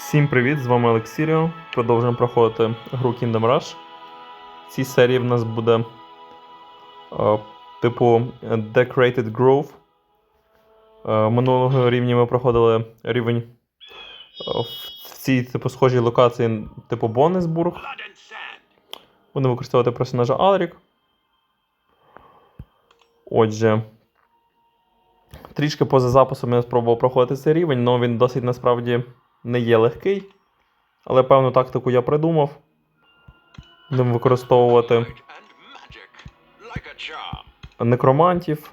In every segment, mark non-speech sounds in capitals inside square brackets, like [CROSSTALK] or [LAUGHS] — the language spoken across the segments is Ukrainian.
Всім привіт! З вами Олексіріо. Продовжуємо проходити гру Kingdom Rush. В цій серії в нас буде е, типу Decorated Grove. Е, минулого рівні ми проходили рівень е, в цій типу схожій локації, типу Боннесбург. Будемо використовувати персонажа Алрік. Отже. Трішки поза записом я спробував проходити цей рівень, але він досить насправді не є легкий. Але певну тактику я придумав. Будемо використовувати некромантів,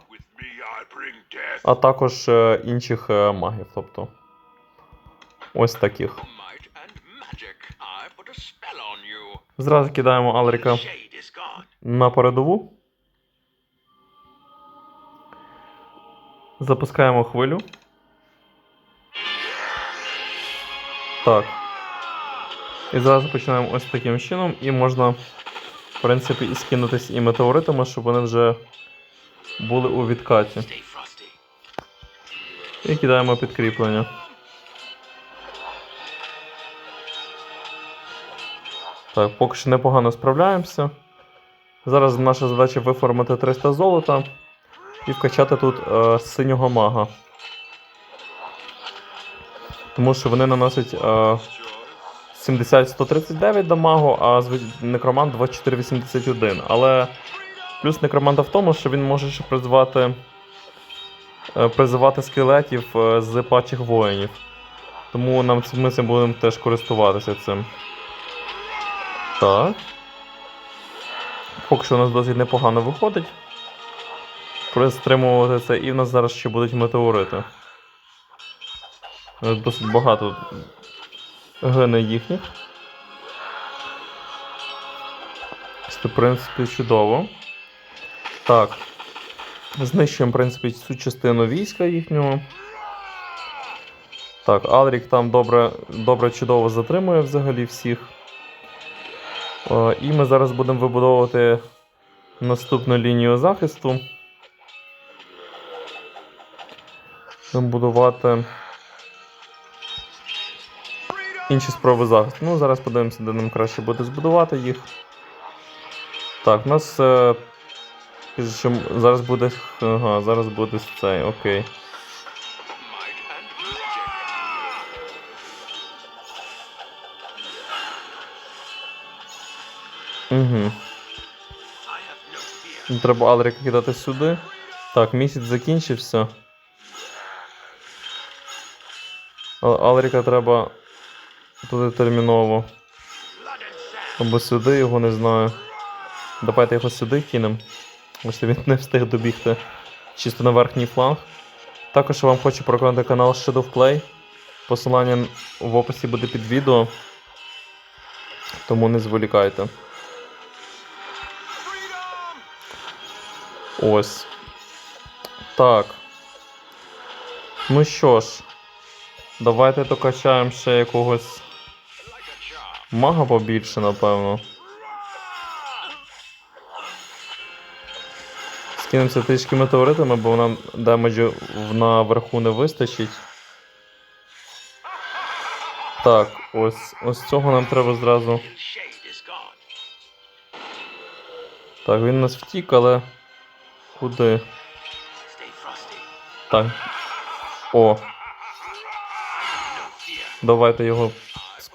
а також е, інших е, магів. Тобто ось таких. Зразу кидаємо Алріка на передову. Запускаємо хвилю. Так. І зразу починаємо ось таким чином. І можна, в принципі, і скинутись і метеоритами, щоб вони вже були у відкаті. І кидаємо підкріплення. Так, поки що непогано справляємося. Зараз наша задача виформити 300 золота і вкачати тут е, синього мага. Тому що вони наносять е, 70-139 дамагу, а некромант 2481. Але плюс некроманта в тому, що він може ще призвати, е, призивати скелетів е, з пачих воїнів. Тому нам ми цим будемо теж користуватися цим. Так. Поки що у нас досить непогано виходить. Пристримувати це, і в нас зараз ще будуть метеорити. Е, Досить багато гине їхніх. Це, в принципі, чудово. Так. Знищуємо, в принципі, цю частину війська їхнього. Так, Алрік там добре, добре чудово затримує взагалі всіх. Е, І ми зараз будемо вибудовувати наступну лінію захисту. Будемо будувати інші спроби захисту. Ну, зараз подивимося, де нам краще буде збудувати їх. Так, у нас. Е, зараз буде. Ага, зараз буде цей, окей. Угу. Треба Алрика кидати сюди. Так, місяць закінчився. А- Алрика треба туди терміново. Або сюди його не знаю. Давайте його сюди кинемо. Ось він не встиг добігти чисто на верхній фланг. Також вам хочу проконати канал Shadow Play. Посилання в описі буде під відео. Тому не зволікайте. Ось. Так. Ну що ж. Давайте докачаємо ще якогось. Мага побільше, напевно. Скинемося трішки метеоритами, бо нам демеджу наверху не вистачить. Так, ось, ось цього нам треба зразу. Так, він нас втік, але. Куди? Так. О, давайте його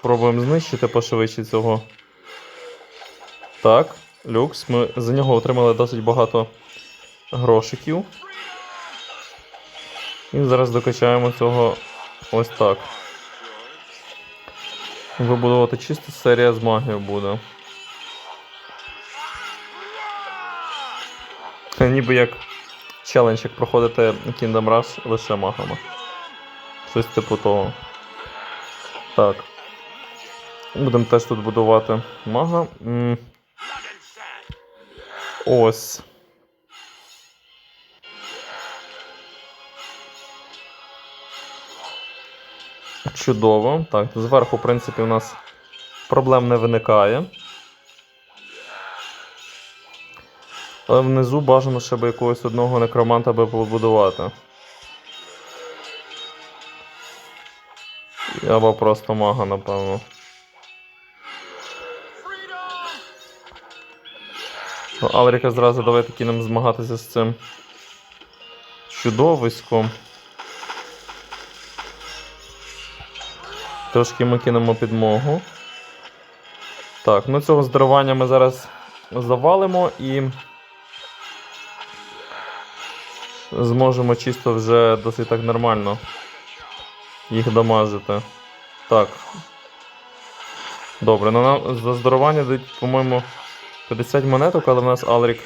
спробуємо знищити пошвидше цього. Так, люкс. Ми за нього отримали досить багато грошиків. І зараз докачаємо цього ось так. Вибудувати чисто серія з магією буде. Ніби як челендж, як проходити Kingdom Rush лише магами. Щось типу того. Так. Будемо теж тут будувати мага. Ось. Чудово. Так, зверху, в принципі, у нас проблем не виникає. Але внизу бажано ще би якогось одного некроманта би побудувати. Або просто мага, напевно. Ну, Алріка зразу давайте кинемо змагатися з цим чудовиськом. Трошки ми кинемо підмогу. Так, ну цього здарування ми зараз завалимо і зможемо чисто вже досить так нормально їх дамажити. Так. Добре, ну нам за здарування дають, по-моєму, 50 монеток, але в нас Алрік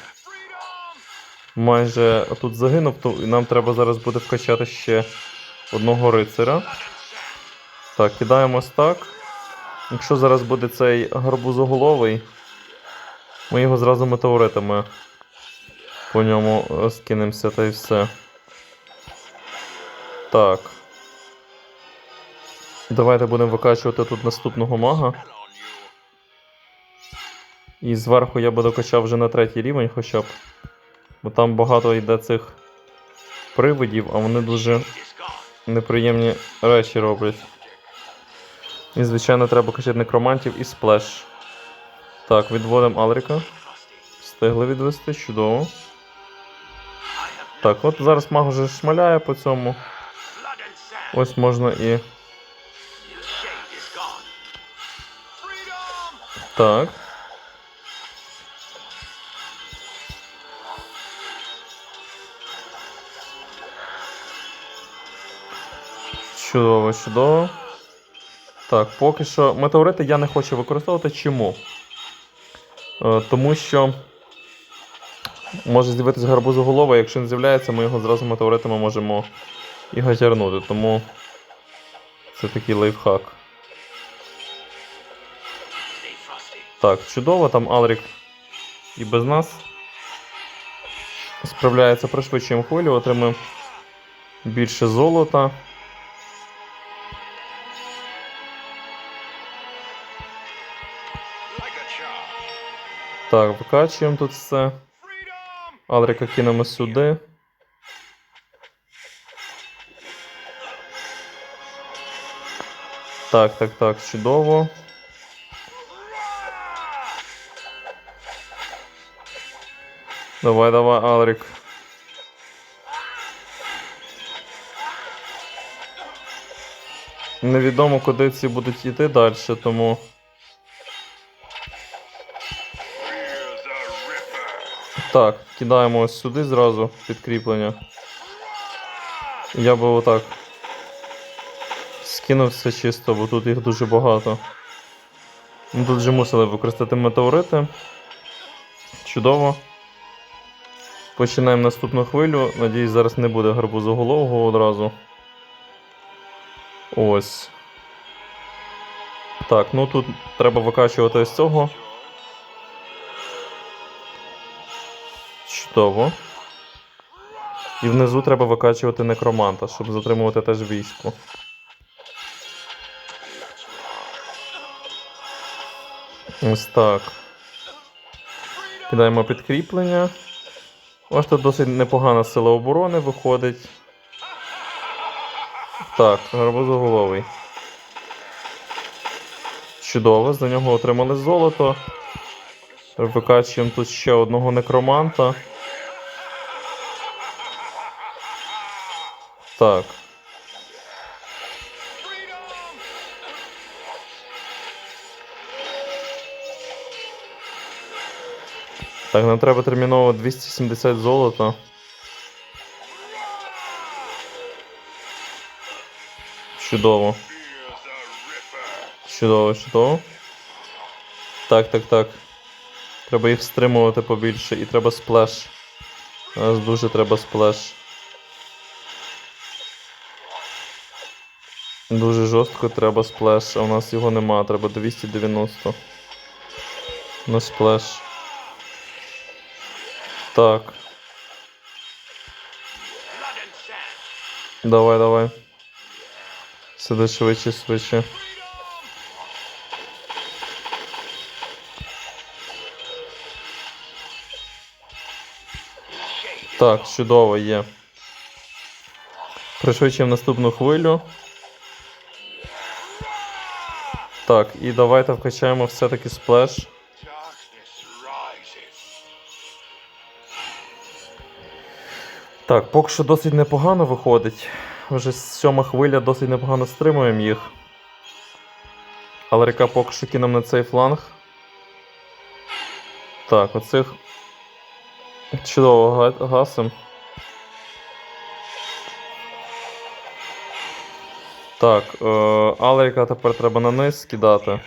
майже тут загинув, то нам треба зараз буде вкачати ще одного рицаря. Так, кидаємо ось так. Якщо зараз буде цей гарбузоголовий, ми його зразу метеоритами по ньому скинемося та й все. Так. Давайте будемо викачувати тут наступного мага. І зверху я би докачав вже на третій рівень хоча б. Бо там багато йде цих привидів, а вони дуже неприємні речі роблять. І, звичайно, треба качати некромантів і сплеш. Так, відводимо Алрика. Встигли відвести, чудово. Так, от зараз маг вже шмаляє по цьому. Ось можна і. Так. Чудово, чудово. Так, поки що метеорити я не хочу використовувати. Чому? Е, тому що може з'явитися гарбузоголова, якщо не з'являється, ми його зразу метеоритами можемо і гатярнути. Тому це такий лайфхак. Так, чудово, там Алрік і без нас справляється, пришвидшуємо хвилю, отримуємо більше золота. Так, викачуємо тут все. Алріка кинемо сюди. Так, так, так, чудово. Давай, давай, Алрік. Невідомо, куди ці будуть йти далі, тому. Так, кидаємо ось сюди зразу підкріплення. Я би отак скинув все чисто, бо тут їх дуже багато. Ну, Тут же мусили використати метеорити. Чудово. Починаємо наступну хвилю. Надіюсь, зараз не буде гарбузоголового одразу. Ось. Так, ну тут треба викачувати з цього. Чудово. І внизу треба викачувати некроманта, щоб затримувати теж військо. Ось так. Кидаємо підкріплення. Ось тут досить непогана сила оборони виходить. Так, гарбузоголовий. Чудово, за нього отримали золото. Викачуємо тут ще одного некроманта. Так. Так, нам треба терміново 270 золота. Чудово. Чудово, чудово. Так, так, так. Треба їх стримувати побільше і треба сплеш. У нас дуже треба сплеш. Дуже жорстко треба сплеш, а у нас його нема, треба 290. На сплеш. Так, давай, давай. Сиди швидше, швидше. Так, чудово є. Пришвидшуємо наступну хвилю. Так, і давайте вкачаємо все-таки сплеш. Так, поки що досить непогано виходить. Вже сьома хвиля досить непогано стримуємо їх. Але река поки що кинемо на цей фланг. Так, оцих чудово га- гасим. Так, е, Алеріка тепер треба на низ скидати.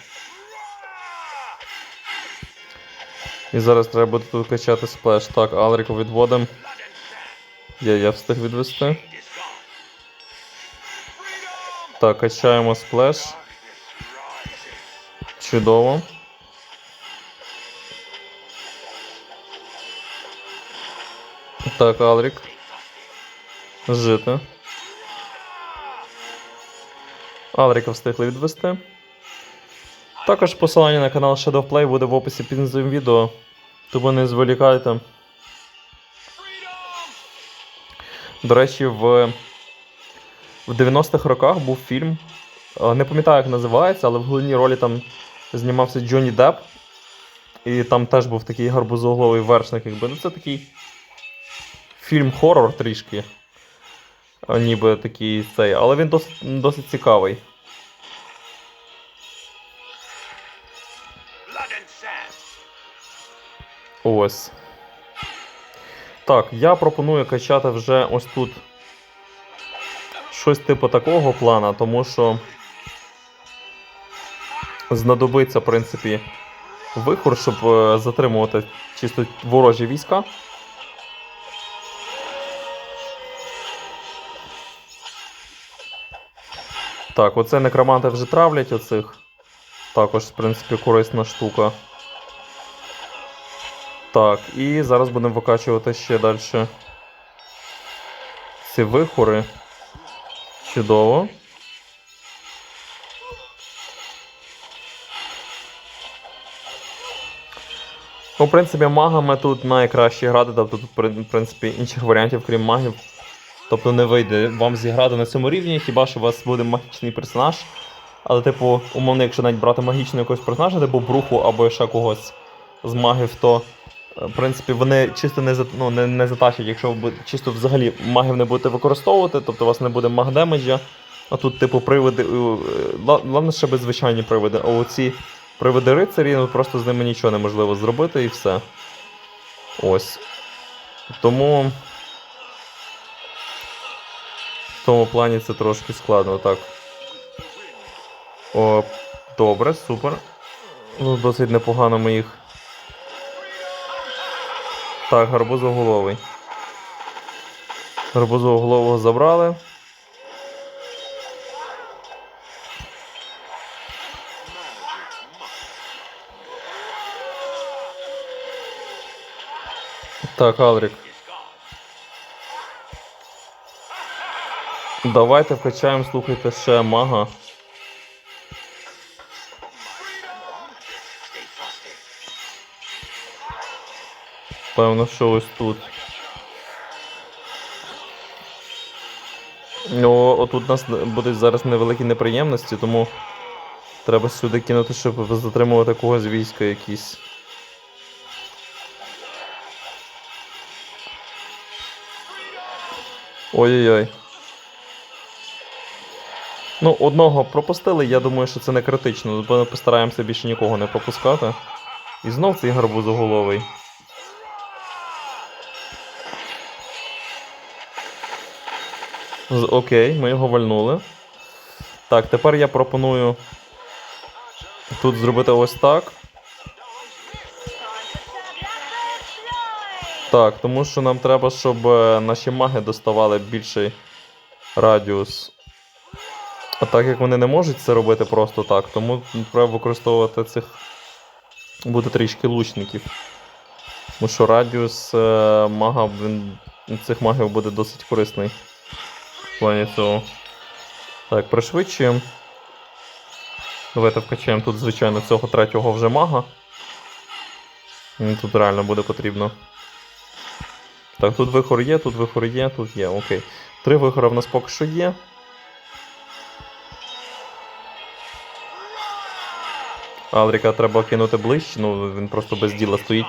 І зараз треба буде тут качати сплеш. Так, Алеріку відводимо. Я, я встиг відвести. Так, качаємо сплеш. Чудово. Так, Алрік. Жити. Алріка встигли відвести. Також посилання на канал Shadowplay буде в описі під цим відео. Тому не зволікайте. До речі, в, в 90-х роках був фільм. е, Не пам'ятаю, як називається, але в головній ролі там знімався Джонні Депп. І там теж був такий гарбузоголовий вершник, якби. Ну, це такий фільм хоррор трішки. Ніби такий цей. Але він досить, досить цікавий. Ось. Так, я пропоную качати вже ось тут щось типу такого плана, тому що знадобиться, в принципі, вихор, щоб е, затримувати чисто ворожі війська. Так, оце некроманти вже травлять оцих. Також, в принципі, корисна штука. Так, і зараз будемо викачувати ще далі ці вихори. Чудово. Ну, в принципі, магами тут найкраще грати, тобто тут, в принципі, інших варіантів, крім магів. Тобто не вийде вам зіграти на цьому рівні, хіба що у вас буде магічний персонаж. Але, типу, умовно, якщо навіть брати магічного якогось персонажа, типу бруху або ще когось з магів, то е, в принципі вони чисто не, ну, не, не затащать, якщо ви чисто взагалі магів не будете використовувати, тобто у вас не буде магдемеджа. А тут, типу, привиди. Головне, ще без звичайні привиди. А оці привиди рицарі, ну просто з ними нічого неможливо зробити і все. Ось. Тому. В тому плані це трошки складно, так. О, добре, супер. Ну, досить непогано ми їх. Так, гарбузоголовий. Гарбузоголового забрали. Так, Алрік. Давайте вкачаємо, слухайте, ще мага. Певно, що ось тут. Ну, отут у нас будуть зараз невеликі неприємності, тому треба сюди кинути, щоб затримувати когось війська якісь. Ой-ой-ой. Ну, одного пропустили, я думаю, що це не критично. Бо постараємося більше нікого не пропускати. І знов цей гарбузоголовий. Окей, ми його вальнули. Так, тепер я пропоную тут зробити ось так. Так, тому що нам треба, щоб е, наші маги доставали більший радіус. А так як вони не можуть це робити просто так, тому треба використовувати цих. Буде трішки лучників. Тому що радіус е, мага він, цих магів буде досить корисний. В плані цього. Так, пришвидшуємо. Давайте вкачаємо тут, звичайно, цього третього вже мага. Тут реально буде потрібно. Так, тут вихор є, тут вихор є, тут є, окей. Три вихора в нас поки що є. Алріка треба кинути ближче, ну він просто без діла стоїть.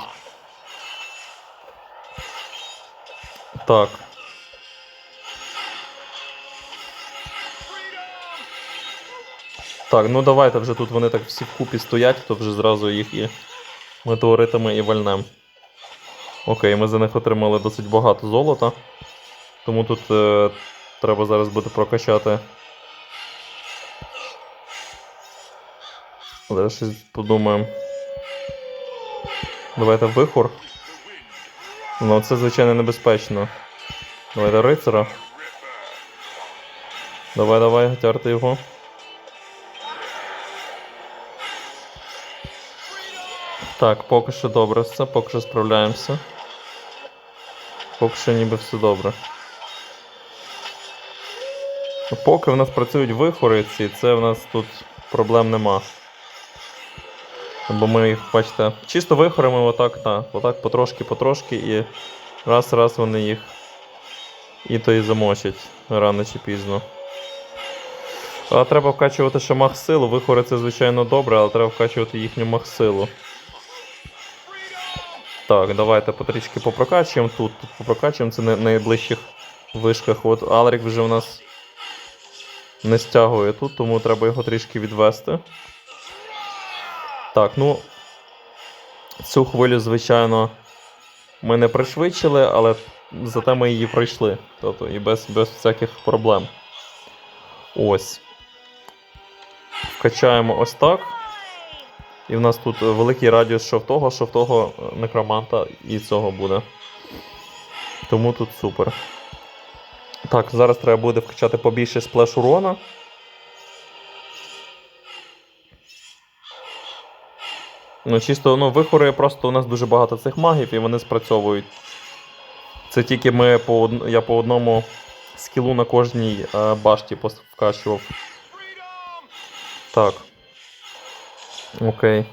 Так. Так, ну давайте вже тут вони так всі вкупі стоять, то вже зразу їх і метеоритами і вальнем. Окей, ми за них отримали досить багато золота. Тому тут е, треба зараз буде прокачати. Але щось подумаємо. Давайте вихор. Ну, це звичайно небезпечно. Давайте рицара. Давай, давай, гатярте його. Так, поки що добре все, поки що справляємося. Поки що ніби все добре. Поки в нас працюють вихори ці, це в нас тут проблем нема. Бо ми їх, бачите, чисто вихорами отак, так, отак потрошки-потрошки і раз-раз вони їх і то і замочать рано чи пізно. А треба вкачувати ще мах-силу. Вихори це, звичайно, добре, але треба вкачувати їхню мах-силу. Так, давайте потрішки попрокачуємо тут. Тут попрокачуємо це на найближчих вишках. От Алрік вже у нас не стягує тут, тому треба його трішки відвести. Так, ну. Цю хвилю, звичайно, ми не пришвидшили, але зате ми її пройшли. Тобто і без, без всяких проблем. Ось. Вкачаємо ось так. І в нас тут великий радіус що в того, що в того е, некроманта і цього буде. Тому тут супер. Так, зараз треба буде вкачати побільше сплеш урона. Ну, чисто, ну, вихори просто у нас дуже багато цих магів і вони спрацьовують. Це тільки ми по, я по одному скілу на кожній е, башті вкачував. Так. Окей.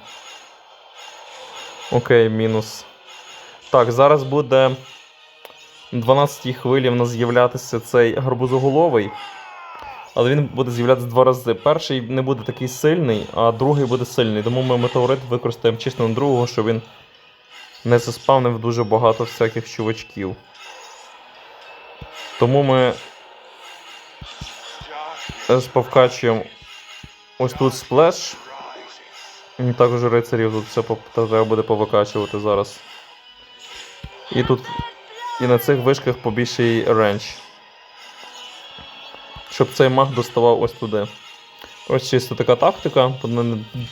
Окей, мінус. Так, зараз буде 12 хвилі в нас з'являтися цей гарбузоголовий. Але він буде з'являтися два рази. Перший не буде такий сильний, а другий буде сильний. Тому ми метеорит використаємо чисто на другого, щоб він не заспавнив дуже багато всяких чувачків. Тому ми повкачуємо ось тут сплеш. Також рицарів тут все треба буде повикачувати зараз. І тут. І на цих вишках побільший рендж. Щоб цей маг доставав ось туди. Ось чисто така тактика.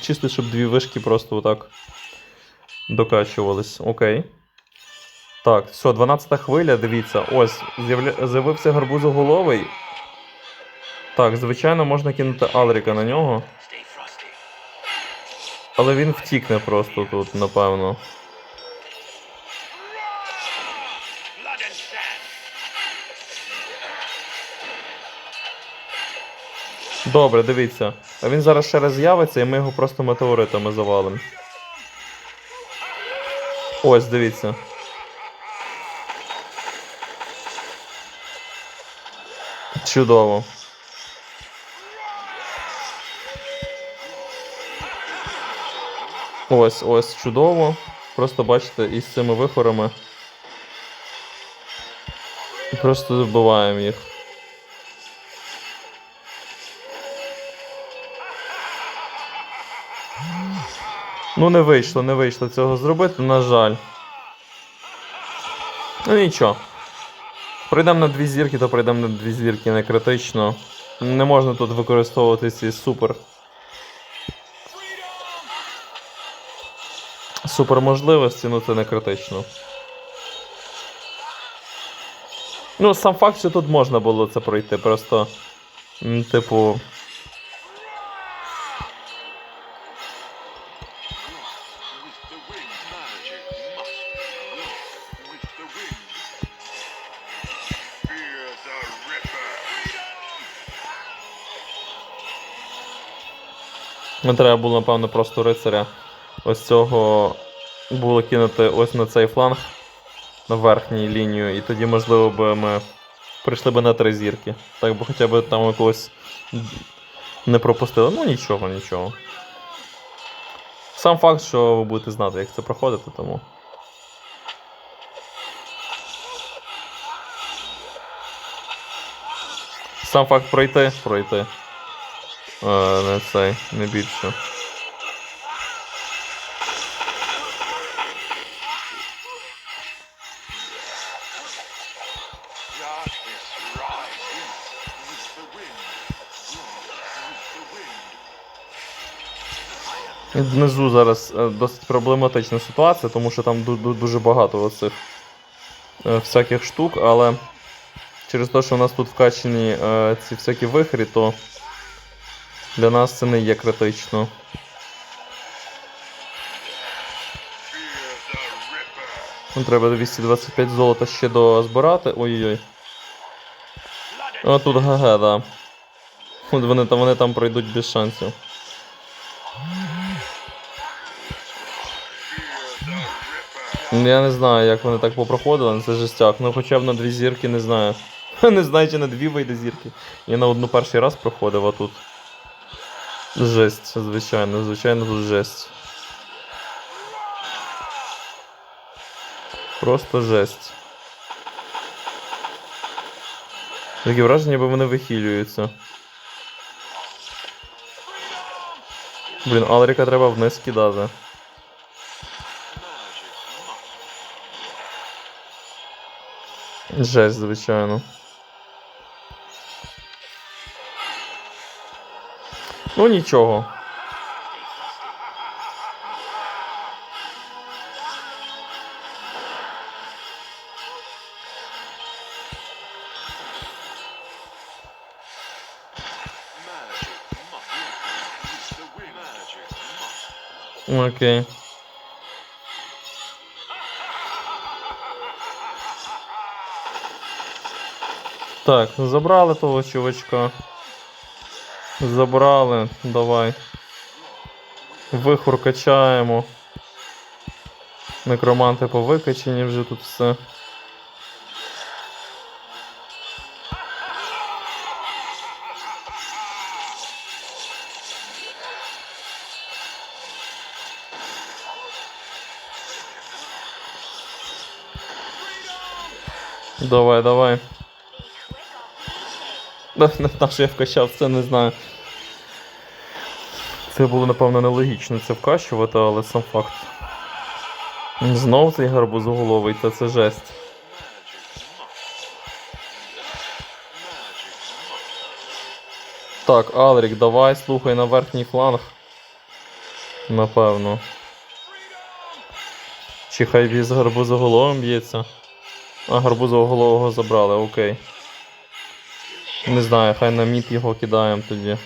Чисто, щоб дві вишки просто отак докачувались. Окей. Так, все, 12 хвиля, дивіться. Ось, з'явився гарбузоголовий. Так, звичайно, можна кинути Алріка на нього. Але він втікне просто тут, напевно. Добре, дивіться. А він зараз ще раз з'явиться, і ми його просто метеоритами завалимо. Ось, дивіться. Чудово. Ось, ось, чудово. Просто бачите, із цими вихорами. Просто вбиваємо їх. Ну, не вийшло, не вийшло цього зробити, на жаль. Ну нічого. Прийдемо на дві зірки, то прийдемо на дві зірки не критично. Не можна тут використовувати ці супер. Супер можливості, ну це не критично. Ну, сам факт, що тут можна було це пройти, просто. Типу. Не треба було, напевно, просто рицаря. Ось цього було кинути ось на цей фланг на верхній лінію, і тоді, можливо, би ми прийшли би на три зірки. Так би хоча б там якогось не пропустили. Ну нічого, нічого. Сам факт, що ви будете знати, як це проходити, тому. Сам факт пройти, пройти. Е, не цей, не більше. Внизу зараз е, досить проблематична ситуація, тому що там ду- ду- дуже багато оцих е, всяких штук, але через те, що у нас тут вкачені е, ці всякі вихрі, то для нас це не є критично. Ну, треба 225 золота ще дозбирати. Ой-ой-ой. А тут ГГ, да. От вони там, вони там пройдуть без шансів. Ну, Я не знаю, як вони так попроходили, але це жестяк. Ну хоча б на дві зірки не знаю. [LAUGHS] Не знаю, чи на дві вийде зірки. Я на одну перший раз проходив, а тут. Жесть, звичайно, звичайно, тут жесть. Просто жесть. Таке враження, ніби вони вихилюються. Блін, Алріка треба вниз кидати. Жесть, звичайно. Ну нічого. Окей. Так, забрали того чувачка. Забрали, давай. Вихор качаємо. Некроманти повикачені вже тут все. Давай, давай. [LAUGHS] На, що я вкачав, не знаю. Це було, напевно, нелогічно це вкачувати, але сам факт. Знов цей гарбузоголовий, та це жесть. Так, Алрік, давай, слухай на верхній фланг. Напевно. Чи хай він з гарбузоголовим б'ється? А, гарбузоголового забрали, окей. Не знаю, хай на мід його кидаємо тоді.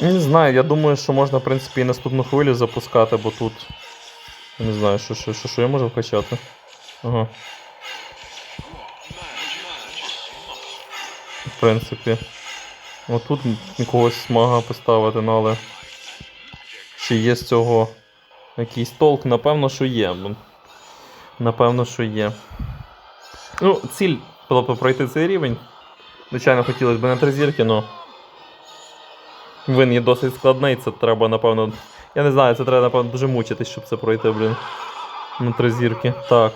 Не знаю, я думаю, що можна, в принципі, і наступну хвилю запускати, бо тут. Не знаю, що, що, що, що я можу вкачати. Ага, в принципі. Отут якогось мага поставити, ну але. Чи є з цього якийсь толк? Напевно, що є. Напевно, що є. Ну, ціль було б пройти цей рівень. Звичайно, хотілося б на три зірки, але. Він є досить складний, це треба, напевно. Я не знаю, це треба, напевно, дуже мучитись, щоб це пройти, блін. На три зірки. Так.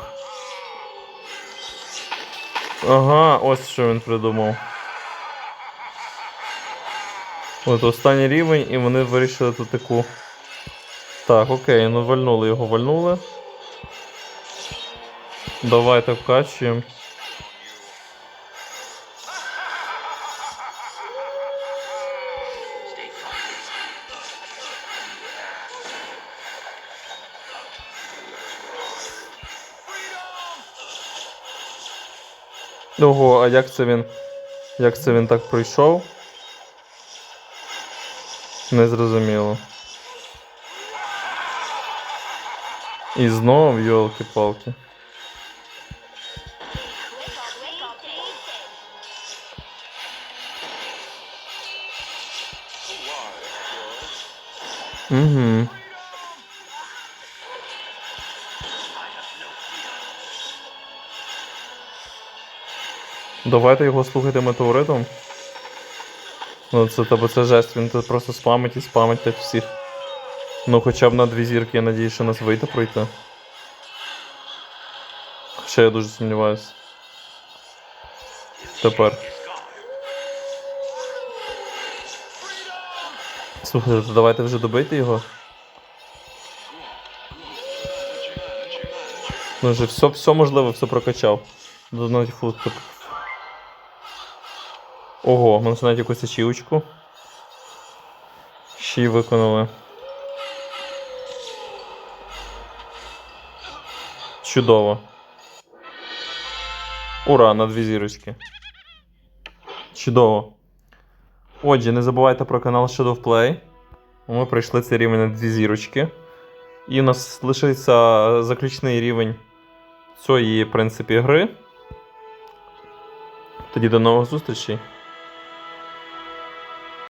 Ага, ось що він придумав. От останній рівень, і вони вирішили тут таку. Так, окей, ну вальнули його, вальнули. Давайте вкачуємо. Ого, а як це він. Як це він так пройшов? Незрозуміло. І знов, йолки-палки. Давайте його слухати метеоритом. Ну, це тобто це жесть, він тут просто спамить і спамить так всіх. Ну, хоча б на дві зірки, я надію, що нас вийде пройти. Хоча я дуже сумніваюся. Тепер. Слухайте, то давайте вже добити його. Ну вже все, все можливо, все прокачав. До фут. Ого, ми навіть якусь ачівочку. Ще й виконали. Чудово. Ура, на дві зірочки. Чудово. Отже, не забувайте про канал Shadow Play. Ми пройшли цей рівень на дві зірочки. І у нас лишиться заключний рівень цієї, в принципі, гри. Тоді до нових зустрічей.